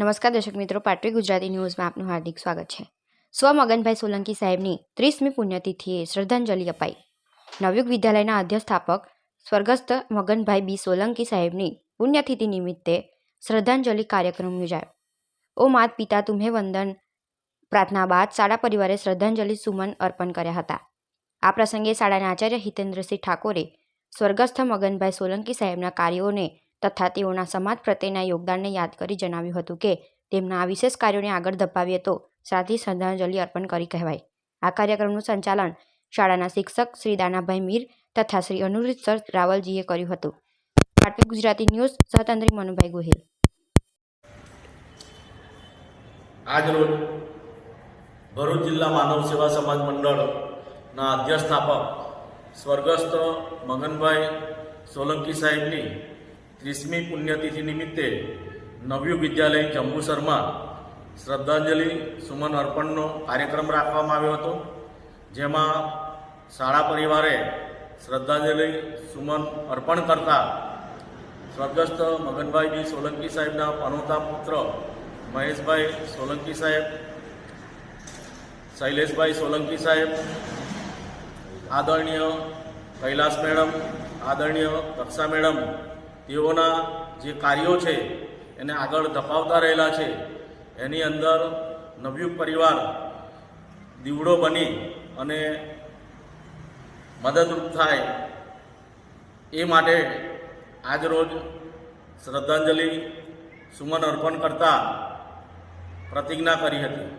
નમસ્કાર દર્શક મિત્રો, પાટવી ગુજરાતી ન્યૂઝમાં આપનું હાર્દિક સ્વાગત છે. સ્વ મગનભાઈ સોલંકી સાહેબની ત્રીસમી પુણ્યતિથિએ શ્રદ્ધાંજલિ અપાઈ. નવયુગ વિદ્યાલયના અધ્યસ્થાપક સ્વર્ગસ્થ મગનભાઈ બી સોલંકી સાહેબની પુણ્યતિથિ નિમિત્તે શ્રદ્ધાંજલિ કાર્યક્રમ યોજાયો. ઓ માત પિતા તુમ્હે વંદન. પ્રાર્થના બાદ શાળા પરિવારે શ્રદ્ધાંજલિ સુમન અર્પણ કર્યા હતા. આ પ્રસંગે શાળાના આચાર્ય હિતેન્દ્રસિંહ ઠાકોરે સ્વર્ગસ્થ મગનભાઈ સોલંકી સાહેબના કાર્યોને તથા તેઓના સમાજ પ્રત્યેના યોગદાનને યાદ કરી જણાવ્યું હતું કે, તેમના આ વિશેષ કાર્યોને આગળ ધપાવીએ તો સાથી શ્રદ્ધાંજલિ અર્પણ કરી કહેવાય. આ કાર્યક્રમનું સંચાલન શાળાના શિક્ષક શ્રી દાનાભાઈ મીર તથા શ્રી અનુરુદ્ધ સર રાવલજીએ કર્યું હતું. પાટવી ગુજરાતી ન્યૂઝ, સહતંત્રી મનુભાઈ ગોહિલ. આજરોજ ભરૂચ જિલ્લા માનવ સેવા સમાજ મંડળના અધ્યસ્થાપક સ્વર્ગસ્થ મગનભાઈ સોલંકી સાહેબની ત્રીસમી પુણ્યતિથિ નિમિત્તે નવયુગ વિદ્યાલય જંબુસરમાં શ્રદ્ધાંજલિ સુમન અર્પણનો કાર્યક્રમ રાખવામાં આવ્યો હતો. જેમાં શાળા પરિવારે શ્રદ્ધાંજલિ સુમન અર્પણ કરતા સ્વર્ગસ્થ મગનભાઈજી સોલંકી સાહેબના પનોતા પુત્ર મહેશભાઈ સોલંકી સાહેબ, શૈલેષભાઈ સોલંકી સાહેબ, આદરણીય કૈલાસ મેડમ, આદરણીય કક્ષા મેડમ તેઓના જે કાર્યો છે, એને આગળ ધપાવતા રહેલા છે. એની અંદર નવયુગ પરિવાર દીવડો બની અને મદદરૂપ થાય એ માટે આજરોજ શ્રદ્ધાંજલિ સુમન અર્પણ કરતા પ્રતિજ્ઞા કરી હતી.